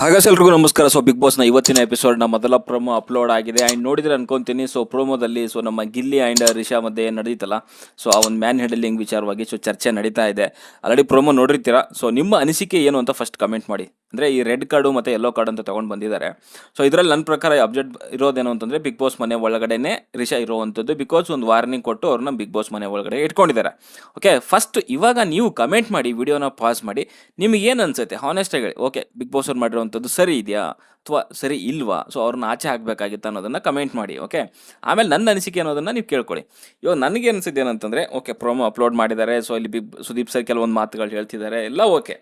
ಹಾಗಾದ್ರೆ ಎಲ್ರಿಗೂ ನಮಸ್ಕಾರ. ಸೊ ಬಿಗ್ ಬಾಸ್ನ ಇವತ್ತಿನ ಎಪಿಸೋಡ್ನ ಮೊದಲ ಪ್ರೊಮೋ ಅಪ್ಲೋಡ್ ಆಗಿದೆ. ಆ್ಯಂಡ್ ನೋಡಿದ್ರೆ ಅನ್ಕೊಂತೀನಿ. ಸೊ ಪ್ರೊಮೋದಲ್ಲಿ ಸೊ ನಮ್ಮ ಗಿಲ್ಲಿ ಆ್ಯಂಡ್ ರಿಷಾ ಮಧ್ಯೆ ನಡೀತಲ್ಲ ಸೊ ಆ ಒಂದು ಮ್ಯಾನ್ ಹ್ಯಾಂಡಲಿಂಗ್ ವಿಚಾರವಾಗಿ ಸೊ ಚರ್ಚೆ ನಡೀತಾ ಇದೆ. ಆಲ್ರೆಡಿ ಪ್ರೊಮೋ ನೋಡಿರ್ತೀರಾ? ಸೊ ನಿಮ್ಮ ಅನಿಸಿಕೆ ಏನು ಅಂತ ಫಸ್ಟ್ ಕಮೆಂಟ್ ಮಾಡಿ. ಅಂದರೆ ಈ ರೆಡ್ ಕಾರ್ಡು ಮತ್ತು ಯೆಲ್ಲೋ ಕಾರ್ಡ್ ಅಂತ ತೊಗೊಂಡು ಬಂದಿದ್ದಾರೆ. ಸೊ ಇದರಲ್ಲಿ ನನ್ನ ಪ್ರಕಾರ ಅಬ್ಜೆಕ್ಟ್ ಇರೋದೇನು ಅಂತಂದರೆ ಬಿಗ್ ಬಾಸ್ ಮನೆ ಒಳಗಡೆನೇ ರಿಷಾ ಇರುವಂಥದ್ದು ಬಿಕಾಸ್ ಒಂದು ವಾರ್ನಿಂಗ್ ಕೊಟ್ಟು ಅವ್ರನ್ನ ಬಿಗ್ ಬಾಸ್ ಮನೆ ಒಳಗಡೆ ಇಟ್ಕೊಂಡಿದ್ದಾರೆ. ಓಕೆ ಫಸ್ಟ್ ಇವಾಗ ನೀವು ಕಮೆಂಟ್ ಮಾಡಿ ವಿಡಿಯೋನ ಪಾಸ್ ಮಾಡಿ, ನಿಮಗೆ ಏನು ಹಾನೆಸ್ಟಾಗಿ ಹಾನೆಸ್ಟ್ ಆಗಿ ಓಕೆ ಬಿಗ್ ಬಾಸ್ ಅವ್ರು ಮಾಡಿರುವಂಥದ್ದು ಸರಿ ಇದೆಯಾ? ಅಥವಾ ಸರಿ ಇಲ್ವಾ? ಸೊ ಅವ್ರನ್ನ ಆಚೆ ಹಾಕಬೇಕಾಗಿತ್ತು ಅನ್ನೋದನ್ನು ಕಮೆಂಟ್ ಮಾಡಿ ಓಕೆ ಆಮೇಲೆ ನನ್ನ ಅನಿಸಿಕೆ ಅನ್ನೋದನ್ನು ನೀವು ಕೇಳ್ಕೊಳ್ಳಿ. ಇವಾಗ ನನಗೆ ಅನಿಸಿದ್ದು ಏನಂತಂದರೆ ಓಕೆ ಪ್ರೊಮೋ ಅಪ್ಲೋಡ್ ಮಾಡಿದ್ದಾರೆ. ಸೊ ಇಲ್ಲಿ ಬಿಗ್ ಸುದೀಪ್ ಸರ್ ಕೆಲವೊಂದು ಮಾತುಗಳು ಹೇಳ್ತಿದ್ದಾರೆ. ಎಲ್ಲ ಓಕೆ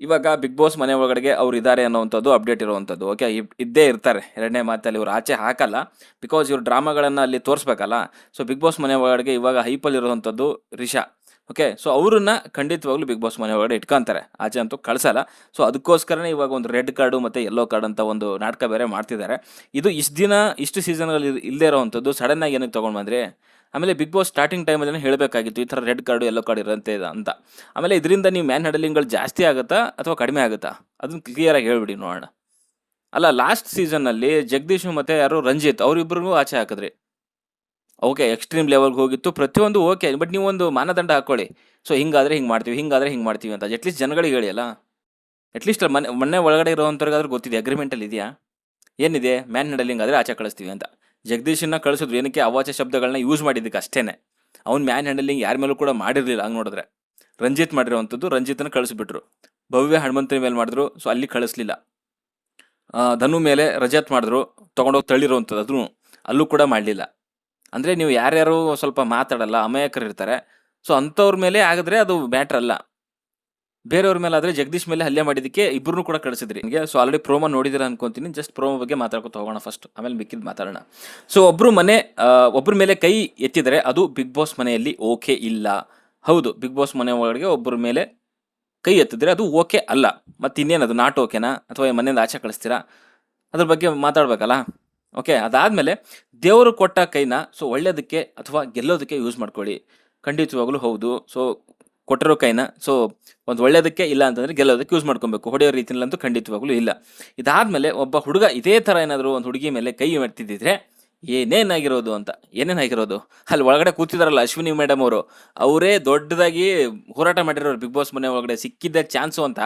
ಇವಾಗ ಬಿಗ್ ಬಾಸ್ ಮನೆ ಒಳಗಡೆಗೆ ಅವ್ರು ಇದ್ದಾರೆ ಅನ್ನೋವಂಥದ್ದು ಅಪ್ಡೇಟ್ ಇರುವಂಥದ್ದು. ಓಕೆ ಇದ್ದೇ ಇರ್ತಾರೆ. ಎರಡನೇ ಮಾತಲ್ಲಿ ಇವ್ರು ಆಚೆ ಹಾಕಲ್ಲ. ಬಿಕಾಸ್ ಇವ್ರು ಡ್ರಾಮಾಗಳನ್ನು ಅಲ್ಲಿ ತೋರಿಸ್ಬೇಕಲ್ಲ. ಸೊ ಬಿಗ್ ಬಾಸ್ ಮನೆ ಒಳಗಡೆ ಇವಾಗ ಹೈಪಲ್ ಇರುವಂಥದ್ದು ರಿಷಾ. ಓಕೆ ಸೊ ಅವ್ರನ್ನ ಖಂಡಿತವಾಗ್ಲೂ ಬಿಗ್ ಬಾಸ್ ಮನೆ ಒಳಗಡೆ ಇಟ್ಕೊಂತಾರೆ. ಆಚೆ ಅಂತೂ ಕಳಿಸಲ್ಲ. ಸೊ ಅದಕ್ಕೋಸ್ಕರನೇ ಇವಾಗ ಒಂದು ರೆಡ್ ಕಾರ್ಡು ಮತ್ತು ಯೆಲ್ಲೋ ಕಾರ್ಡ್ ಅಂತ ಒಂದು ನಾಟಕ ಬೇರೆ ಮಾಡ್ತಿದ್ದಾರೆ. ಇದು ಇಷ್ಟು ದಿನ, ಇಷ್ಟು ಸೀಸನ್ಗಳು ಇಲ್ಲದೇ ಇರೋವಂಥದ್ದು ಸಡನ್ನಾಗಿ ಏನಕ್ಕೆ ತೊಗೊಂಡು ಬಂದ್ರಿ? ಆಮೇಲೆ ಬಿಗ್ ಬಾಸ್ ಸ್ಟಾರ್ಟಿಂಗ್ ಟೈಮಲ್ಲಿ ಹೇಳಬೇಕಾಗಿತ್ತು, ಈ ಥರ ರೆಡ್ ಕಾರ್ಡು ಎಲ್ಲೋ ಕಾರ್ಡ್ ಇರುತ್ತೆ ಅಂತ. ಆಮೇಲೆ ಇದರಿಂದ ನೀವು ಮ್ಯಾನ್ ಹ್ಯಾಂಡಲಿಂಗ್ಗಳು ಜಾಸ್ತಿ ಆಗುತ್ತಾ ಅಥವಾ ಕಡಿಮೆ ಆಗುತ್ತಾ? ಅದನ್ನ ಕ್ಲಿಯರಾಗಿ ಹೇಳ್ಬಿಡಿ ನೋಡೋಣ. ಅಲ್ಲ ಲಾಸ್ಟ್ ಸೀಸನ್ನಲ್ಲಿ ಜಗದೀಶ್ ಮತ್ತು ಯಾರು ರಂಜಿತ್ ಅವರಿಬ್ಬರಿಗೂ ಆಚೆ ಹಾಕಿದ್ರಿ. ಓಕೆ ಎಕ್ಸ್ಟ್ರೀಮ್ ಲೆವೆಲ್ಗೆ ಹೋಗಿತ್ತು, ಪ್ರತಿಯೊಂದು ಓಕೆ ಬಟ್ ನೀವು ಒಂದು ಮಾನದಂಡ ಹಾಕೊಳ್ಳಿ ಸೊ ಹಿಂಗಾದರೆ ಹಿಂಗೆ ಮಾಡ್ತೀವಿ, ಹಿಂಗಾದರೆ ಹಿಂಗೆ ಮಾಡ್ತೀವಿ ಅಂತ. ಅಟ್ಲೀಸ್ಟ್ ಜನಗಳಿಗೆ ಹೇಳಿ ಅಲ್ಲ. ಅಟ್ಲೀಸ್ಟ್ ಮನೆ, ಮೊನ್ನೆ ಒಳಗಡೆ ಇರೋವಂಥವ್ರಿಗಾದ್ರೂ ಗೊತ್ತಿದೆ ಅಗ್ರಿಮೆಂಟಲ್ಲಿ ಇದೆಯಾ? ಏನಿದೆ? ಮ್ಯಾನ್ ಹ್ಯಾಂಡಲಿಂಗ್ ಆದರೆ ಆಚೆ ಕಳಿಸ್ತೀವಿ ಅಂತ. ಜಗದೀಶನ್ನ ಕಳಿಸಿದ್ರು. ಏನಕ್ಕೆ ಅವಾಚ್ಯ ಶಬ್ದಗಳನ್ನ ಯೂಸ್ ಮಾಡಿದ್ದಕ್ಕೆ ಅಷ್ಟೇನೆ. ಅವ್ನು ಮ್ಯಾನ್ ಹ್ಯಾಂಡಲಿಂಗ್ ಯಾರ ಮೇಲೂ ಕೂಡ ಮಾಡಿರಲಿಲ್ಲ ಹಂಗೆ ನೋಡಿದ್ರೆ. ರಂಜಿತ್ ಮಾಡಿರೋವಂಥದ್ದು ರಂಜಿತನ ಕಳಿಸ್ಬಿಟ್ರು. ಭವ್ಯ ಹನುಮಂತನ ಮೇಲೆ ಮಾಡಿದ್ರು ಸೊ ಅಲ್ಲಿ ಕಳಿಸ್ಲಿಲ್ಲ. ಧನು ಮೇಲೆ ರಜತ್ ಮಾಡಿದ್ರು, ತೊಗೊಂಡೋಗಿ ತಳ್ಳಿರೋವಂಥದ್ದು ಅದನ್ನು ಅಲ್ಲೂ ಕೂಡ ಮಾಡಲಿಲ್ಲ. ಅಂದರೆ ನೀವು ಯಾರ್ಯಾರು ಸ್ವಲ್ಪ ಮಾತಾಡಲ್ಲ ಅಮಾಯಕರು ಇರ್ತಾರೆ ಸೊ ಅಂಥವ್ರ ಮೇಲೆ ಆಗಿದ್ರೆ ಅದು ಮ್ಯಾಟ್ರ್ ಅಲ್ಲ. ಬೇರೆಯವ್ರ ಮೇಲೆ ಆದರೆ ಜಗದೀಶ್ ಮೇಲೆ ಹಲ್ಲೆ ಮಾಡಿದ್ದಕ್ಕೆ ಇಬ್ಬರೂ ಕೂಡ ಕಳಿಸಿದ್ರಿ. ನಿಮಗೆ ಸೊ ಆಲ್ರೆಡಿ ಪ್ರೋಮೋ ನೋಡಿದಿರ ಅನ್ಕೊಂತೀನಿ. ಜಸ್ಟ್ ಪ್ರೋಮೋ ಬಗ್ಗೆ ಮಾತಾಡ್ಕೊತ ಹೋಗೋಣ ಫಸ್ಟ್ ಆಮೇಲೆ ಮಿಕ್ಕಿದ್ ಮಾತಾಡೋಣ. ಸೊ ಒಬ್ಬರು ಮನೆ ಒಬ್ಬರ ಮೇಲೆ ಕೈ ಎತ್ತಿದರೆ ಅದು ಬಿಗ್ ಬಾಸ್ ಮನೆಯಲ್ಲಿ ಓಕೆ ಇಲ್ಲ. ಹೌದು ಬಿಗ್ ಬಾಸ್ ಮನೆ ಒಳಗಡೆ ಒಬ್ಬರ ಮೇಲೆ ಕೈ ಎತ್ತಿದ್ರೆ ಅದು ಓಕೆ ಅಲ್ಲ. ಮತ್ತೆ ಇನ್ನೇನದು ನಾಟ್ ಓಕೆನಾ ಅಥವಾ ಮನೆಯಿಂದ ಆಚೆ ಕಳಿಸ್ತೀರಾ? ಅದ್ರ ಬಗ್ಗೆ ಮಾತಾಡ್ಬೇಕಲ್ಲ? ಓಕೆ ಅದಾದಮೇಲೆ ದೇವರು ಕೊಟ್ಟ ಕೈನ ಸೊ ಒಳ್ಳೆಯದಕ್ಕೆ ಅಥವಾ ಗೆಲ್ಲೋದಕ್ಕೆ ಯೂಸ್ ಮಾಡ್ಕೊಳ್ಳಿ. ಖಂಡಿತವಾಗಲೂ ಹೌದು. ಸೊ ಕೊಟ್ಟಿರೋ ಕೈನ ಸೊ ಒಂದು ಒಳ್ಳೆಯದಕ್ಕೆ ಇಲ್ಲ ಅಂತಂದರೆ ಗೆಲ್ಲೋದಕ್ಕೆ ಯೂಸ್ ಮಾಡ್ಕೊಬೇಕು. ಹೊಡೆಯೋ ರೀತಿಯಲ್ಲಂತೂ ಖಂಡಿತವಾಗಲೂ ಇಲ್ಲ. ಇದಾದಮೇಲೆ ಒಬ್ಬ ಹುಡುಗ ಇದೇ ಥರ ಏನಾದರೂ ಒಂದು ಹುಡುಗಿ ಮೇಲೆ ಕೈ ಎತ್ತಿದ್ದಿದ್ರೆ ಏನೇನಾಗಿರೋದು ಅಂತ, ಏನೇನಾಗಿರೋದು? ಅಲ್ಲಿ ಒಳಗಡೆ ಕೂತಿದಾರಲ್ಲ ಅಶ್ವಿನಿ ಮೇಡಮ್ ಅವರು. ಅವರೇ ದೊಡ್ಡದಾಗಿ ಹೋರಾಟ ಮಾಡಿರೋರು ಬಿಗ್ ಬಾಸ್ ಮನೆ ಒಳಗಡೆ ಸಿಕ್ಕಿದ್ದ ಚಾನ್ಸು ಅಂತ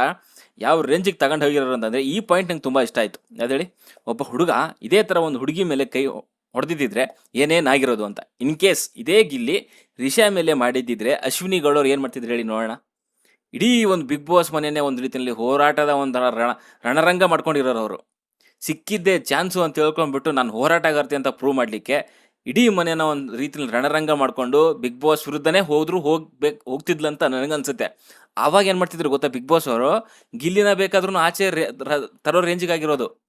ಯಾವ ರೇಂಜಿಗೆ ತಗೊಂಡು ಹೋಗಿರೋರು ಅಂತಂದರೆ ಈ ಪಾಯಿಂಟ್ ನಂಗೆ ತುಂಬ ಇಷ್ಟ ಆಯಿತು. ಅದೇಳಿ ಒಬ್ಬ ಹುಡುಗ ಇದೇ ಥರ ಒಂದು ಹುಡುಗಿ ಮೇಲೆ ಕೈ ಹೊಡೆದಿದ್ದಿದ್ರೆ ಏನೇನಾಗಿರೋದು ಅಂತ. ಇನ್ ಕೇಸ್ ಇದೇ ಗಿಲ್ಲಿ ರಿಷಾ ಮೇಲೆ ಮಾಡಿದ್ದಿದ್ರೆ ಅಶ್ವಿನಿ ಗೌಡವ್ರು ಏನು ಮಾಡ್ತಿದ್ರು ಹೇಳಿ ನೋಡೋಣ. ಇಡೀ ಒಂದು ಬಿಗ್ ಬಾಸ್ ಮನೆಯೇ ಒಂದು ರೀತಿಯಲ್ಲಿ ಹೋರಾಟದ ಒಂದು ರಣ, ರಣರಂಗ ಮಾಡ್ಕೊಂಡಿರೋರು ಅವರು. ಸಿಕ್ಕಿದ್ದೇ ಚಾನ್ಸು ಅಂತ ಹೇಳ್ಕೊಂಡ್ಬಿಟ್ಟು ನಾನು ಹೋರಾಟಗಾರ್ತಿ ಅಂತ ಪ್ರೂವ್ ಮಾಡಲಿಕ್ಕೆ ಇಡೀ ಮನೆನ ಒಂದು ರೀತಿಯಲ್ಲಿ ರಣರಂಗ ಮಾಡಿಕೊಂಡು ಬಿಗ್ ಬಾಸ್ ವಿರುದ್ಧನೇ ಹೋದ್ರು ಹೋಗ್ಬೇಕು ಹೋಗ್ತಿದ್ಲು ಅಂತ ನನಗನ್ಸುತ್ತೆ. ಆವಾಗ ಏನು ಮಾಡ್ತಿದ್ರು ಗೊತ್ತಾ ಬಿಗ್ ಬಾಸ್ ಅವರು? ಗಿಲ್ಲಿನ ಬೇಕಾದ್ರೂ ಆಚೆ ತರೋ ರೇಂಜಿಗೆ ಆಗಿರೋದು.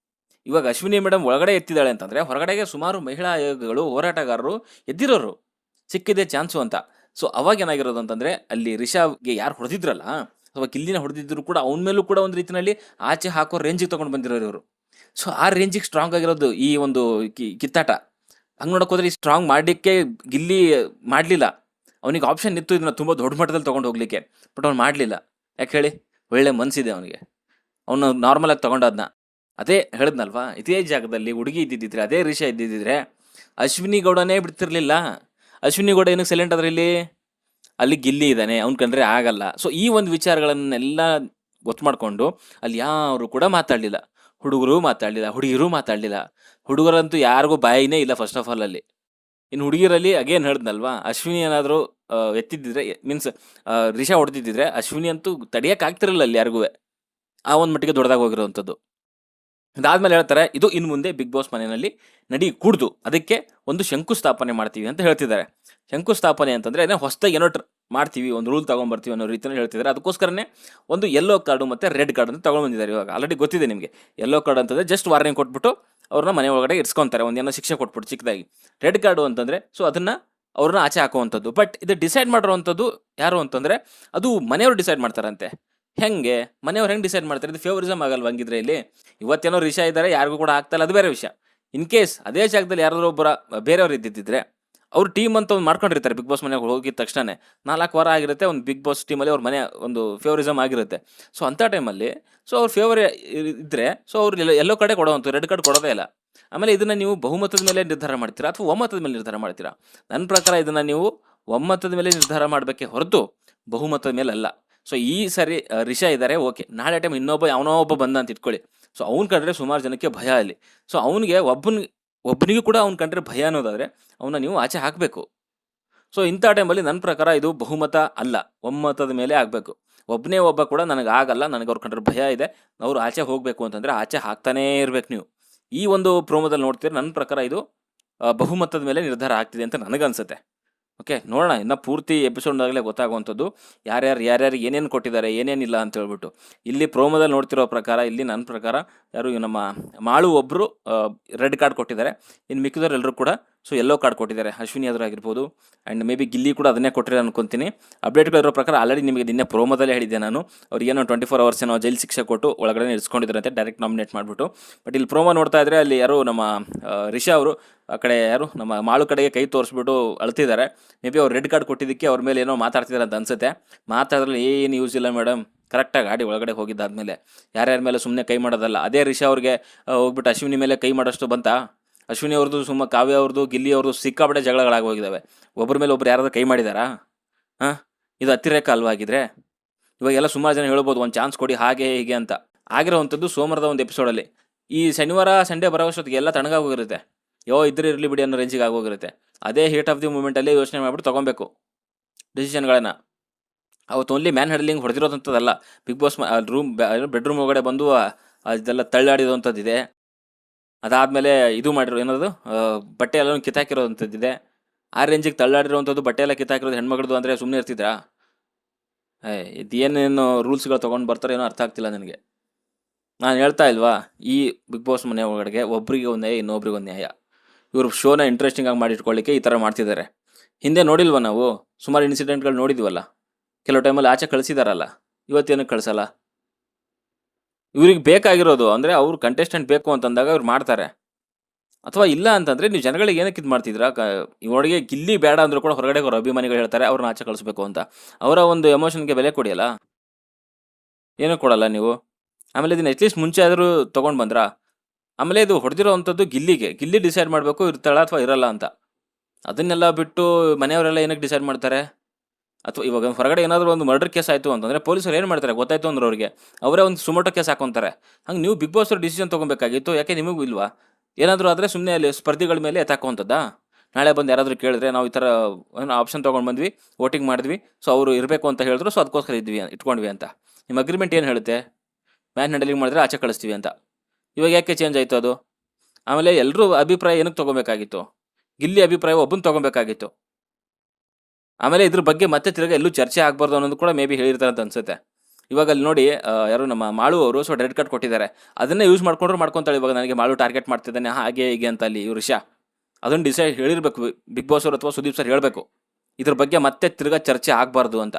ಇವಾಗ ಅಶ್ವಿನಿ ಮೇಡಮ್ ಒಳಗಡೆ ಎತ್ತಿದ್ದಾಳೆ ಅಂತಂದರೆ ಹೊರಗಡೆಗೆ ಸುಮಾರು ಮಹಿಳಾ ಆಯೋಗಗಳು ಹೋರಾಟಗಾರರು ಎದ್ದಿರೋರು. ಸಿಕ್ಕಿದೆ ಚಾನ್ಸು ಅಂತ. ಸೊ, ಅವಾಗ ಏನಾಗಿರೋದು ಅಂತಂದರೆ ಅಲ್ಲಿ ರಿಷಾಗೆ ಯಾರು ಹೊಡೆದಿದ್ರಲ್ಲ, ಅಥವಾ ಗಿಲ್ಲಿನ ಹೊಡೆದಿದ್ರು ಕೂಡ ಅವನ ಮೇಲೂ ಕೂಡ ಒಂದು ರೀತಿಯಲ್ಲಿ ಆಚೆ ಹಾಕೋ ರೇಂಜಿಗೆ ತೊಗೊಂಡು ಬಂದಿರೋರು ಇವರು. ಸೊ, ಆ ರೇಂಜಿಗೆ ಸ್ಟ್ರಾಂಗ್ ಆಗಿರೋದು ಈ ಒಂದು ಕಿತ್ತಾಟ. ಹಂಗೆ ನೋಡೋಕೆ ಹೋದ್ರೆ ಸ್ಟ್ರಾಂಗ್ ಮಾಡಲಿಕ್ಕೆ ಗಿಲ್ಲಿ ಮಾಡಲಿಲ್ಲ. ಅವನಿಗೆ ಆಪ್ಷನ್ ಇತ್ತು ಇದನ್ನ ತುಂಬ ದೊಡ್ಡ ಮಟ್ಟದಲ್ಲಿ ತೊಗೊಂಡು ಹೋಗ್ಲಿಕ್ಕೆ. ಬಟ್ ಅವ್ನು ಮಾಡಲಿಲ್ಲ. ಯಾಕೆ ಹೇಳಿ? ಒಳ್ಳೆ ಮನಸ್ಸಿದೆ ಅವನಿಗೆ. ಅವನು ನಾರ್ಮಲಾಗಿ ತೊಗೊಂಡದ್ನ. ಅದೇ ಹೇಳಿದ್ನಲ್ವಾ ಇದೇ ಜಾಗದಲ್ಲಿ ಹುಡುಗಿ ಇದ್ದಿದ್ದಿದ್ರೆ, ಅದೇ ರಿಷಾ ಇದ್ದಿದ್ದಿದ್ರೆ ಅಶ್ವಿನಿ ಗೌಡನೇ ಬಿಡ್ತಿರ್ಲಿಲ್ಲ. ಅಶ್ವಿನಿ ಗೌಡ ಏನಕ್ಕೆ ಸೈಲೆಂಟ್ ಅದರಲ್ಲಿ ಇಲ್ಲಿ? ಅಲ್ಲಿ ಗಿಲ್ಲಿ ಇದ್ದಾನೆ, ಅವ್ನು ಕಂಡ್ರೆ ಆಗಲ್ಲ. ಸೊ ಈ ಒಂದು ವಿಚಾರಗಳನ್ನೆಲ್ಲ ಗೊತ್ತು ಮಾಡಿಕೊಂಡು ಅಲ್ಲಿ ಯಾರು ಕೂಡ ಮಾತಾಡಲಿಲ್ಲ. ಹುಡುಗರು ಮಾತಾಡಲಿಲ್ಲ ಹುಡುಗಿರು ಮಾತಾಡಲಿಲ್ಲ. ಹುಡುಗರಂತೂ ಯಾರಿಗೂ ಬಾಯಿನೇ ಇಲ್ಲ ಫಸ್ಟ್ ಆಫ್ ಆಲ್ ಅಲ್ಲಿ. ಇನ್ನು ಹುಡುಗಿರಲ್ಲಿ ಅಗೇನ್ ಹೇಳ್ದಲ್ವಾ ಅಶ್ವಿನಿ ಏನಾದರೂ ಎತ್ತಿದ್ದಿದ್ರೆ ಮೀನ್ಸ್ ರಿಷಾ ಹೊಡೆದಿದ್ದಿದ್ರೆ ಅಶ್ವಿನಿ ಅಂತೂ ತಡಿಯಕ್ಕೆ ಆಗ್ತಿರಲಿಲ್ಲ ಅಲ್ಲಿ ಯಾರಿಗೂ. ಆ ಒಂದು ಮಟ್ಟಿಗೆ ದೊಡ್ಡದಾಗ ಹೋಗಿರೋವಂಥದ್ದು. ಅದಾದ್ಮೇಲೆ ಹೇಳ್ತಾರೆ, ಇದು ಇನ್ನು ಮುಂದೆ ಬಿಗ್ ಬಾಸ್ ಮನೆಯಲ್ಲಿ ನಡಿ ಕೂಡ್ದು. ಅದಕ್ಕೆ ಒಂದು ಶಂಕುಸ್ಥಾಪನೆ ಮಾಡ್ತೀವಿ ಅಂತ ಹೇಳ್ತಿದ್ದಾರೆ. ಶಂಕುಸ್ಥಾಪನೆ ಅಂತಂದ್ರೆ ಏನೋ ಹೊಸದಾಗಿ ಏನೋ ಮಾಡ್ತೀವಿ, ಒಂದು ರೂಲ್ ತಗೊಂಡ್ಬರ್ತೀವಿ ಅನ್ನೋ ರೀತಿಯಲ್ಲಿ ಹೇಳ್ತಿದ್ದಾರೆ. ಅದಕ್ಕೋಸ್ಕರನೇ ಒಂದು ಯೆಲ್ಲೋ ಕಾರ್ಡು ಮತ್ತು ರೆಡ್ ಕಾರ್ಡ್ ಅಂತ ತಗೊಂಡು ಬಂದಿದ್ದಾರೆ ಇವಾಗ. ಆಲ್ರೆಡಿ ಗೊತ್ತಿದೆ ನಿಮಗೆ. ಯೆಲ್ಲೋ ಕಾರ್ಡ್ ಅಂತಂದ್ರೆ ಜಸ್ಟ್ ವಾರ್ನಿಂಗ್ ಕೊಟ್ಬಿಟ್ಟು ಅವ್ರನ್ನ ಮನೆ ಒಳಗಡೆ ಇರ್ಸ್ಕೊಂತಾರೆ. ಒಂದು ಏನೋ ಶಿಕ್ಷೆ ಕೊಟ್ಬಿಟ್ಟು ಚಿಕ್ಕದಾಗಿ. ರೆಡ್ ಕಾರ್ಡು ಅಂತಂದ್ರೆ ಸೊ ಅದನ್ನ ಅವ್ರನ್ನ ಆಚೆ ಹಾಕುವಂಥದ್ದು. ಬಟ್ ಇದು ಡಿಸೈಡ್ ಮಾಡಿರುವಂಥದ್ದು ಯಾರು ಅಂತಂದ್ರೆ, ಅದು ಮನೆಯವರು ಡಿಸೈಡ್ ಮಾಡ್ತಾರಂತೆ. ಹೆಂಗೆ? ಮನೆಯವ್ರು ಹೆಂಗೆ ಡಿಸೈಡ್ ಮಾಡ್ತಾರೆ? ಇದು ಫೇವರಿಸಮ್ ಆಗಲ್ವ ಹಂಗಿದ್ರೆ ಇಲ್ಲಿ? ಇವತ್ತೇನೋ ರಿಷಾ ಇದ್ದಾರೆ, ಯಾರಿಗೂ ಕೂಡ ಆಗ್ತಾ ಇಲ್ಲ, ಅದು ಬೇರೆ ವಿಷಯ. ಇನ್ ಕೇಸ್ ಅದೇ ಜಾಗದಲ್ಲಿ ಯಾರಾದರೂ ಒಬ್ಬರ ಬೇರೆಯವ್ರು ಇದ್ದಿದ್ದರೆ ಅವ್ರು ಟೀಮ್ ಅಂತ ಒಂದು ಮಾಡ್ಕೊಂಡಿರ್ತಾರೆ ಬಿಗ್ ಬಾಸ್ ಮನೆಗೆ ಹೋಗಿದ ತಕ್ಷಣ ನಾಲ್ಕು ವಾರ ಆಗಿರುತ್ತೆ, ಒಂದು ಬಿಗ್ ಬಾಸ್ ಟೀಮಲ್ಲಿ ಅವ್ರ ಮನೆ ಒಂದು ಫೇವರಿಸಮ್ ಆಗಿರುತ್ತೆ. ಸೊ ಅಂಥ ಟೈಮಲ್ಲಿ ಸೊ ಅವ್ರ ಫೇವರ್ ಇದ್ದರೆ ಸೊ ಅವ್ರು ಎಲ್ಲ, ಎಲ್ಲೋ ಕಡೆ ಕೊಡೋವಂಥ ರೆಡ್ ಕಾರ್ಡ್ ಕೊಡೋದೇ ಇಲ್ಲ. ಆಮೇಲೆ ಇದನ್ನು ನೀವು ಬಹುಮತದ ಮೇಲೆ ನಿರ್ಧಾರ ಮಾಡ್ತೀರಾ ಅಥವಾ ಒಮ್ಮತದ ಮೇಲೆ ನಿರ್ಧಾರ ಮಾಡ್ತೀರಾ? ನನ್ನ ಪ್ರಕಾರ ಇದನ್ನು ನೀವು ಒಮ್ಮತದ ಮೇಲೆ ನಿರ್ಧಾರ ಮಾಡಬೇಕೆ ಹೊರತು, ಬಹುಮತದ ಮೇಲೆ ಅಲ್ಲ ಸೊ ಈ ಸರಿ ರಿಷಾ ಇದ್ದಾರೆ ಓಕೆ. ನಾಳೆ ಟೈಮ್ ಇನ್ನೊಬ್ಬ ಯಾವನೋ ಒಬ್ಬ ಬಂದ ಅಂತ ಇಟ್ಕೊಳ್ಳಿ ಸೊ ಅವ್ನು ಕಂಡ್ರೆ ಸುಮಾರು ಜನಕ್ಕೆ ಭಯ ಅಲ್ಲಿ. ಸೊ ಅವನಿಗೆ ಒಬ್ಬನ ಒಬ್ಬನಿಗೂ ಕೂಡ ಅವ್ನು ಕಂಡ್ರೆ ಭಯ ಅನ್ನೋದಾದರೆ ಅವನ್ನ ನೀವು ಆಚೆ ಹಾಕಬೇಕು. ಸೊ ಇಂಥ ಟೈಮಲ್ಲಿ ನನ್ನ ಪ್ರಕಾರ ಇದು ಬಹುಮತ ಅಲ್ಲ. ಒಮ್ಮತದ ಮೇಲೆ ಆಗಬೇಕು. ಒಬ್ಬನೇ ಒಬ್ಬ ಕೂಡ ನನಗೆ ಆಗಲ್ಲ, ನನಗೆ ಅವ್ರು ಕಂಡ್ರೆ ಭಯ ಇದೆ, ಅವ್ರು ಆಚೆ ಹೋಗಬೇಕು ಅಂತಂದರೆ ಆಚೆ ಹಾಕ್ತಾನೇ ಇರಬೇಕು ನೀವು. ಈ ಒಂದು ಪ್ರೋಮೋದಲ್ಲಿ ನೋಡ್ತೀರಿ ನನ್ನ ಪ್ರಕಾರ ಇದು ಬಹುಮತದ ಮೇಲೆ ನಿರ್ಧಾರ ಆಗ್ತಿದೆ ಅಂತ ನನಗನ್ಸುತ್ತೆ. ಓಕೆ ನೋಡೋಣ. ಇನ್ನೂ ಪೂರ್ತಿ ಎಪಿಸೋಡ್ನಾಗಲೇ ಗೊತ್ತಾಗುವಂಥದ್ದು. ಯಾರ್ಯಾರು ಯಾರ್ಯಾರು ಏನೇನು ಕೊಟ್ಟಿದ್ದಾರೆ, ಏನೇನಿಲ್ಲ ಅಂತ ಹೇಳ್ಬಿಟ್ಟು. ಇಲ್ಲಿ ಪ್ರೋಮೋದಲ್ಲಿ ನೋಡ್ತಿರೋ ಪ್ರಕಾರ, ಇಲ್ಲಿ ನನ್ನ ಪ್ರಕಾರ, ಯಾರು ನಮ್ಮ ಮಾಳು ಒಬ್ಬರು ರೆಡ್ ಕಾರ್ಡ್ ಕೊಟ್ಟಿದ್ದಾರೆ. ಇನ್ನು ಮಿಕ್ಕಿದವರೆಲ್ಲರೂ ಕೂಡ ಸೊ ಎಲ್ಲೋ ಕಾರ್ಡ್ ಕೊಟ್ಟಿದ್ದಾರೆ. ಅಶ್ವಿನಿ ಆಗಿರ್ಬೋದು. ಆ್ಯಂಡ್ ಮೇ ಬಿ ಗಿಲ್ಲಿ ಕೂಡ ಅದನ್ನೇ ಕೊಟ್ಟಿರೋ ಅನ್ಕೊಂತೀನಿ. ಅಪ್ಡೇಟ್ಗಳಿರೋ ಪ್ರಕಾರ ಆಲ್ರೆಡಿ ನಿಮಗೆ ನಿನ್ನೆ ಪ್ರೋಮೋದಲ್ಲೇ ಹೇಳಿದ್ದೆ ನಾನು. ಅವ್ರಿಗೆ ಏನೋ ಟ್ವೆಂಟಿ ಫೋರ್ ಅವರ್ಸ್ ಏನೋ ಜೈಲ್ ಶಿಕ್ಷೆ ಕೊಟ್ಟು ಒಳಗಡೆ ಇರಿಸ್ಕೊಂಡಿದ್ದಾರೆ ಡೈರೆಕ್ಟ್ ನಾಮಿನೇಟ್ ಮಾಡಿಬಿಟ್ಟು. ಬಟ್ ಇಲ್ಲಿ ಪ್ರೋಮೋ ನೋಡ್ತಾ ಇದ್ದರೆ ಅಲ್ಲಿ ಯಾರು ನಮ್ಮ ರಿಷಾ ಅವರು, ಆ ಕಡೆ ಯಾರು, ನಮ್ಮ ಮಾಳು ಕಡೆಗೆ ಕೈ ತೋರಿಸ್ಬಿಟ್ಟು ಅಳ್ತಿದ್ದಾರೆ. ಮೇ ಬಿ ಅವ್ರು ರೆಡ್ ಕಾರ್ಡ್ ಕೊಟ್ಟಿದ್ದಕ್ಕೆ ಅವ್ರ ಮೇಲೆ ಏನೋ ಮಾತಾಡ್ತಿದ್ದಾರೆ ಅಂತ ಅನ್ಸುತ್ತೆ. ಮಾತಾಡಿದ್ರೆ ಏನು ಯೂಸ್ ಇಲ್ಲ ಮೇಡಮ್ ಕರೆಕ್ಟಾಗಿ ಗಾಡಿ ಒಳಗಡೆ ಹೋಗಿದ್ದಾದ್ಮೇಲೆ. ಯಾರ್ಯಾರ ಮೇಲೆ ಸುಮ್ಮನೆ ಕೈ ಮಾಡೋದಲ್ಲ. ಅದೇ ರಿಷಾ ಅವ್ರಿಗೆ ಹೋಗ್ಬಿಟ್ಟು ಅಶ್ವಿನಿ ಮೇಲೆ ಕೈ ಮಾಡೋಷ್ಟು ಬಂತಾ? ಅಶ್ವಿನಿ ಅವ್ರದ್ದು ಸುಮ್ಮ ಕಾವ್ಯ ಅವ್ರದ್ದು, ಗಿಲ್ಲಿ ಅವ್ರದ್ದು ಸಿಕ್ಕಾಪಟ್ಟೆ ಜಗಳಗಳಾಗಿ ಹೋಗಿದ್ದಾವೆ ಒಬ್ಬರ ಮೇಲೆ ಒಬ್ರು ಯಾರಾದ್ರೂ ಕೈ ಮಾಡಿದಾರಾ? ಹಾಂ? ಇದು ಅತಿರೇಕ ಅಲ್ವಾ ಆಗಿದ್ರೆ ಇವಾಗೆಲ್ಲ ಸುಮಾರು ಜನ ಹೇಳ್ಬೋದು, ಒಂದು ಚಾನ್ಸ್ ಕೊಡಿ, ಹಾಗೆ, ಹೀಗೆ ಅಂತ. ಆಗಿರೋವಂಥದ್ದು ಸೋಮವಾರದ ಒಂದು ಎಪಿಸೋಡಲ್ಲಿ ಈ ಶನಿವಾರ, ಸಂಡೇ ಬರೋ ಎಲ್ಲ ತಣ್ಣಗಾಗೋಗಿರುತ್ತೆ ಯೋ, ಇದ್ರೆ ಇರಲಿ ಬಿಡಿ ಅನ್ನೋ ರೇಂಜಿಗೆ ಆಗೋಗಿರುತ್ತೆ ಅದೇ ಹೀಟ್ ಆಫ್ ದಿ ಮೂಮೆಂಟಲ್ಲಿ ಯೋಚನೆ ಮಾಡಿಬಿಟ್ಟು ತೊಗೊಬೇಕು ಡಿಸಿಷನ್ಗಳನ್ನು ಅವತ್ತು ಓನ್ಲಿ ಮ್ಯಾನ್ ಹ್ಯಾಂಡ್ಲಿಂಗ್ ಹೊಡೆದಿರೋದಂಥದ್ದಲ್ಲ ಬಿಗ್ ಬಾಸ್ ರೂಮ್ ಬೆಡ್ರೂಮ್ ಒಳಗಡೆ ಬಂದು ಅದೆಲ್ಲ ತಳ್ಳಾಡಿರೋವಂಥದ್ದಿದೆ ಅದಾದಮೇಲೆ ಇದು ಮಾಡಿರೋ ಏನದು? ಬಟ್ಟೆ ಎಲ್ಲ ಕಿತ್ತಾಕಿರೋವಂಥದ್ದಿದೆ ಆ ರೇಂಜಿಗೆ ತಳ್ಳಾಡಿರೋವಂಥದ್ದು ಬಟ್ಟೆ ಎಲ್ಲ ಕಿತ್ತಾಕಿರೋದು ಹೆಣ್ಮಗಳದು ಅಂದರೆ ಸುಮ್ಮನೆ ಇರ್ತಿದ್ರಾ? ಇದೇನೇನು ರೂಲ್ಸ್ಗಳು ತೊಗೊಂಡು ಬರ್ತಾರೆ ಏನೋ ಅರ್ಥ ಆಗ್ತಿಲ್ಲ ನನಗೆ. ನಾನು ಹೇಳ್ತಾ ಇಲ್ವಾ, ಈ ಬಿಗ್ ಬಾಸ್ ಮನೆ ಒಳಗಡೆಗೆ ಒಬ್ಬರಿಗೆ ಒಂದು ನ್ಯಾಯ, ಇನ್ನೊಬ್ರಿಗೆ ಒಂದು ನ್ಯಾಯ. ಇವರು ಶೋನ ಇಂಟ್ರೆಸ್ಟಿಂಗ್ ಆಗಿ ಮಾಡಿಟ್ಕೊಳ್ಳಿಕ್ಕೆ ಈ ಥರ ಮಾಡ್ತಿದ್ದಾರೆ. ಹಿಂದೆ ನೋಡಿಲ್ವ ನಾವು? ಸುಮಾರು ಇನ್ಸಿಡೆಂಟ್ಗಳು ನೋಡಿದ್ವಲ್ಲ? ಕೆಲವು ಟೈಮಲ್ಲಿ ಆಚೆ ಕಳಿಸಿದಾರಲ್ಲ. ಇವತ್ತೇನಕ್ಕೆ ಕಳಿಸಲ್ಲ? ಇವ್ರಿಗೆ ಬೇಕಾಗಿರೋದು ಅಂದರೆ ಅವ್ರು ಕಂಟೆಸ್ಟೆಂಟ್ ಬೇಕು ಅಂತಂದಾಗ ಅವ್ರು ಮಾಡ್ತಾರೆ. ಅಥವಾ ಇಲ್ಲ ಅಂತಂದರೆ ನೀವು ಜನಗಳಿಗೆ ಏನಕ್ಕೆ ಇದು ಮಾಡ್ತಿದ್ದೀರಾ? ಕ ಇವಳಿಗೆ ಗಿಲ್ಲಿ ಬೇಡ ಅಂದರೂ ಕೂಡ ಹೊರಗಡೆ ಅವ್ರ ಅಭಿಮಾನಿಗಳು ಹೇಳ್ತಾರೆ, ಅವ್ರನ್ನ ಆಚೆ ಕಳಿಸ್ಬೇಕು ಅಂತ. ಅವರ ಒಂದು ಎಮೋಷನ್ಗೆ ಬೆಲೆ ಕೊಡಿಯಲ್ಲ ಏನೂ ಕೊಡಲ್ಲ ನೀವು? ಆಮೇಲೆ ಇದನ್ನ ಅಟ್ಲೀಸ್ಟ್ ಮುಂಚೆ ಆದರೂ ತೊಗೊಂಡು ಬಂದ್ರಾ? ಆಮೇಲೆ ಇದು ಹೊಡೆದಿರೋ ಅಂಥದ್ದು ಗಿಲ್ಲಿಗೆ. ಗಿಲ್ಲಿ ಡಿಸೈಡ್ ಮಾಡಬೇಕು, ಇರ್ತಾಳ ಅಥವಾ ಇರಲ್ಲ ಅಂತ. ಅದನ್ನೆಲ್ಲ ಬಿಟ್ಟು ಮನೆಯವರೆಲ್ಲ ಏನಕ್ಕೆ ಡಿಸೈಡ್ ಮಾಡ್ತಾರೆ? ಅಥವಾ ಇವಾಗ ಹೊರಗಡೆ ಏನಾದರೂ ಒಂದು ಮರ್ಡರ್ ಕೇಸ್ ಆಯಿತು ಅಂತಂದರೆ ಪೊಲೀಸರು ಏನು ಮಾಡ್ತಾರೆ ಗೊತ್ತಾಯ್ತು ಅಂದ್ರೆ ಅವರಿಗೆ, ಅವರೇ ಒಂದು ಸುಮೋಟೋ ಕೇಸ್ ಹಾಕೊಂತಾರೆ. ಹಂಗೆ ನೀವು ಬಿಗ್ ಬಾಸ್ ಡಿಸಿಷನ್ ತೊಗೊಬೇಕಾಗಿತ್ತು, ಯಾಕೆ ನಿಮಗೂ ಇಲ್ವಾ? ಏನಾದರೂ ಆದರೆ ಸುಮ್ಮನೆ ಅಲ್ಲಿ ಸ್ಪರ್ಧಿಗಳ ಮೇಲೆ ಎತ್ತಾಕುವಂಥದ್ದಾ ನಾಳೆ ಬಂದು ಯಾರಾದರೂ ಕೇಳಿದ್ರೆ ನಾವು ಈ ಥರ ಏನು ಆಪ್ಷನ್ ತೊಗೊಂಡು ಬಂದ್ವಿ ವೋಟಿಂಗ್ ಮಾಡಿದ್ವಿ ಸೊ ಅವರು ಇರಬೇಕು ಅಂತ ಹೇಳಿದ್ರು ಸೊ ಅದಕ್ಕೋಸ್ಕರ ಇದ್ವಿ, ಇಟ್ಕೊಂಡ್ವಿ ಅಂತ. ನಿಮ್ಮ ಅಗ್ರಿಮೆಂಟ್ ಏನು ಹೇಳುತ್ತೆ? ಮ್ಯಾನ್ ಹ್ಯಾಂಡಲಿಂಗ್ ಮಾಡಿದ್ರೆ ಆಚೆ ಕಳಿಸ್ತೀವಿ ಅಂತ. ಇವಾಗ ಯಾಕೆ ಚೇಂಜ್ ಆಯಿತು ಅದು? ಆಮೇಲೆ ಎಲ್ಲರೂ ಅಭಿಪ್ರಾಯ ಏನಕ್ಕೆ ತೊಗೊಬೇಕಾಗಿತ್ತು? ಗಿಲ್ಲಿ ಅಭಿಪ್ರಾಯ ಒಬ್ಬನ ತೊಗೊಬೇಕಾಗಿತ್ತು. ಆಮೇಲೆ ಇದ್ರ ಬಗ್ಗೆ ಮತ್ತೆ ತಿರ್ಗ ಎಲ್ಲೂ ಚರ್ಚೆ ಆಗಬಾರ್ದು ಅನ್ನೋದು ಕೂಡ ಮೇ ಬಿ ಹೇಳಿರ್ತಾರೆ ಅಂತ ಅನ್ಸುತ್ತೆ. ಇವಾಗ ಅಲ್ಲಿ ನೋಡಿ ಯಾರು ನಮ್ಮ ಮಾಳು ಅವರು ಸೊ ಡೆಡ್ ಕಾರ್ಡ್ ಕೊಟ್ಟಿದ್ದಾರೆ. ಅದನ್ನೇ ಯೂಸ್ ಮಾಡ್ಕೊಂಡ್ರು ಮಾಡ್ಕೊತಾಳೆ ಇವಾಗ ನನಗೆ ಮಾಳು ಟಾರ್ಗೆಟ್ ಮಾಡ್ತಿದ್ದಾನೆ, ಹಾಗೆ ಹೀಗೆ ಅಂತ ಅಲ್ಲಿ ಇವ್ರು ರಿಷಾ. ಅದನ್ನು ಡಿಸೈಡ್ ಹೇಳಿರ್ಬೇಕು ಬಿಗ್ ಬಾಸ್ ಅವರು ಅಥವಾ ಸುದೀಪ್ ಸರ್ ಹೇಳಬೇಕು. ಇದ್ರ ಬಗ್ಗೆ ಮತ್ತೆ ತಿರ್ಗಾ ಚರ್ಚೆ ಆಗಬಾರ್ದು ಅಂತ.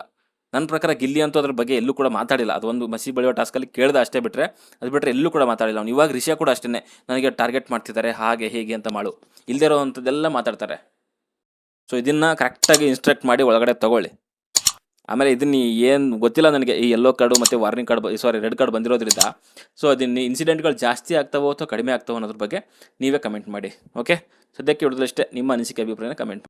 ನನ್ನ ಪ್ರಕಾರ ಗಿಲ್ಲಿ ಅಂತೂ ಅದ್ರ ಬಗ್ಗೆ ಎಲ್ಲೂ ಕೂಡ ಮಾತಾಡಿಲ್ಲ. ಅದೊಂದು ಮಸಿ ಬೆಳೆಯೋ ಟಾಸ್ಕಲ್ಲಿ ಕೇಳ್ದ ಅಷ್ಟೇ ಬಿಟ್ಟರೆ ಅದು ಬಿಟ್ಟರೆ ಎಲ್ಲೂ ಕೂಡ ಮಾತಾಡಿಲ್ಲ ಅವ್ನು. ಇವಾಗ ರಿಷಾ ಕೂಡ ಅಷ್ಟೇ ನನಗೆ ಟಾರ್ಗೆಟ್ ಮಾಡ್ತಿದ್ದಾರೆ, ಹಾಗೆ ಹೇಗೆ ಅಂತ ಮಾಡು ಇಲ್ಲದೇ ಇರೋವಂಥದ್ದೆಲ್ಲ ಮಾತಾಡ್ತಾರೆ. ಸೊ ಇದನ್ನು ಕರೆಕ್ಟಾಗಿ ಇನ್ಸ್ಟ್ರಕ್ಟ್ ಮಾಡಿ ಒಳಗಡೆ ತಗೊಳ್ಳಿ. ಆಮೇಲೆ ಇದನ್ನ ಏನು ಗೊತ್ತಿಲ್ಲ ನನಗೆ, ಈ ಯೆಲ್ಲೋ ಕಾರ್ಡು ಮತ್ತು warning card sorry red card ಬಂದಿರೋದ್ರಿಂದ. ಸೊ ಅದನ್ನ ಇನ್ಸಿಡೆಂಟ್ಗಳು ಜಾಸ್ತಿ ಆಗ್ತಾವೋ ಅಥವಾ ಕಡಿಮೆ ಆಗ್ತಾವೋ ಅನ್ನೋದ್ರ ಬಗ್ಗೆ ನೀವೇ ಕಮೆಂಟ್ ಮಾಡಿ ಓಕೆ ಸದ್ಯಕ್ಕೆ ಹಿಡಿದಷ್ಟೇ ನಿಮ್ಮ ಅನಿಸಿಕೆ ಅಭಿಪ್ರಾಯನ ಕಮೆಂಟ್